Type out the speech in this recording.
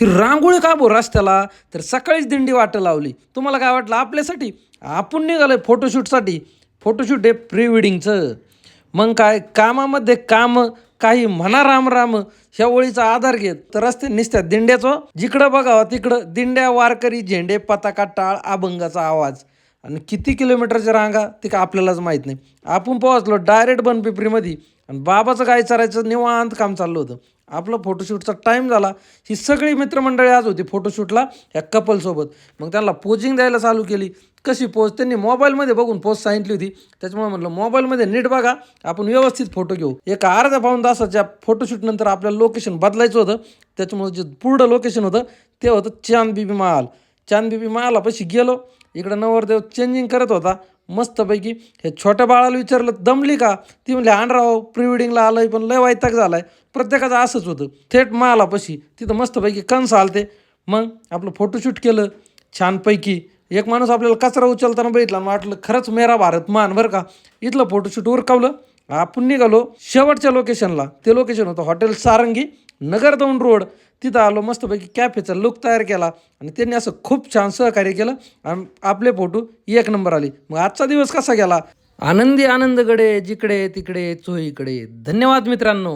ही रांगोळी का बो रस्त्याला? तर सकाळीच दिंडी वाटं लावली. तुम्हाला काय वाटलं? आपल्यासाठी? आपण निघालोय फोटोशूटसाठी फोटोशूट आहे प्री वेडिंगचं मग काय? कामामध्ये काम काही म्हणा राम राम ह्या ओळीचा आधार घेत. तर रस्ते निसत्यात दिंड्याचं. जिकडं बघावं तिकडं दिंड्या वारकरी झेंडे पताका टाळ अभंगाचा आवाज. आणि किती किलोमीटरच्या रांगा ते का आपल्यालाच माहीत नाही. आपण पोहोचलो डायरेक्ट बनपिपरीमध्ये. आणि बाबाचं काय चरायचं निवांत काम चाललं होतं. आपलं फोटोशूटचा टाईम झाला. ही सगळी मित्रमंडळी आज होती फोटोशूटला ह्या कपलसोबत मग त्यांना पोजिंग द्यायला चालू केली. कशी पोज त्यांनी मोबाईलमध्ये बघून पोज सांगितली होती. त्याच्यामुळे म्हटलं मोबाईलमध्ये नीट बघा. आपण व्यवस्थित फोटो घेऊ. एका अर्ध्या पाऊन तासाच्या फोटोशूटनंतर आपल्याला लोकेशन बदलायचं होतं. त्याच्यामुळे जे पूर्ण लोकेशन होतं ते होतं चांद बीबी महाल. चांद बीबी महालापाशी गेलो. इकडं नवरदेव चेंजिंग करत होता. मस्तपैकी हे छोट्या बाळाला विचारलं दमली का? ती म्हणली आणराव प्री वेडिंगला आलंय पण लय वैताग झालाय. प्रत्येकाचं असंच होतं. थेट महालापाशी तिथं मस्तपैकी कंस आलते. मग आपलं फोटोशूट केलं छानपैकी. एक माणूस आपल्याला कचरा उचलताना बघितला वाटलं खरंच मेरा भारत मान बरं का. इथलं फोटोशूट उरकावलं. आपण निघालो शेवटच्या लोकेशनला ते लोकेशन होतं हॉटेल सारंगी नगर दौंड रोड. तिथं आलो मस्तपैकी कॅफेचा लुक तयार केला आणि त्यांनी असं खूप छान सहकार्य केलं आणि आपले फोटो एक नंबर आली. मग आजचा दिवस कसा गेला? आनंदी आनंदगडे जिकडे तिकडे चोहीकडे. धन्यवाद मित्रांनो.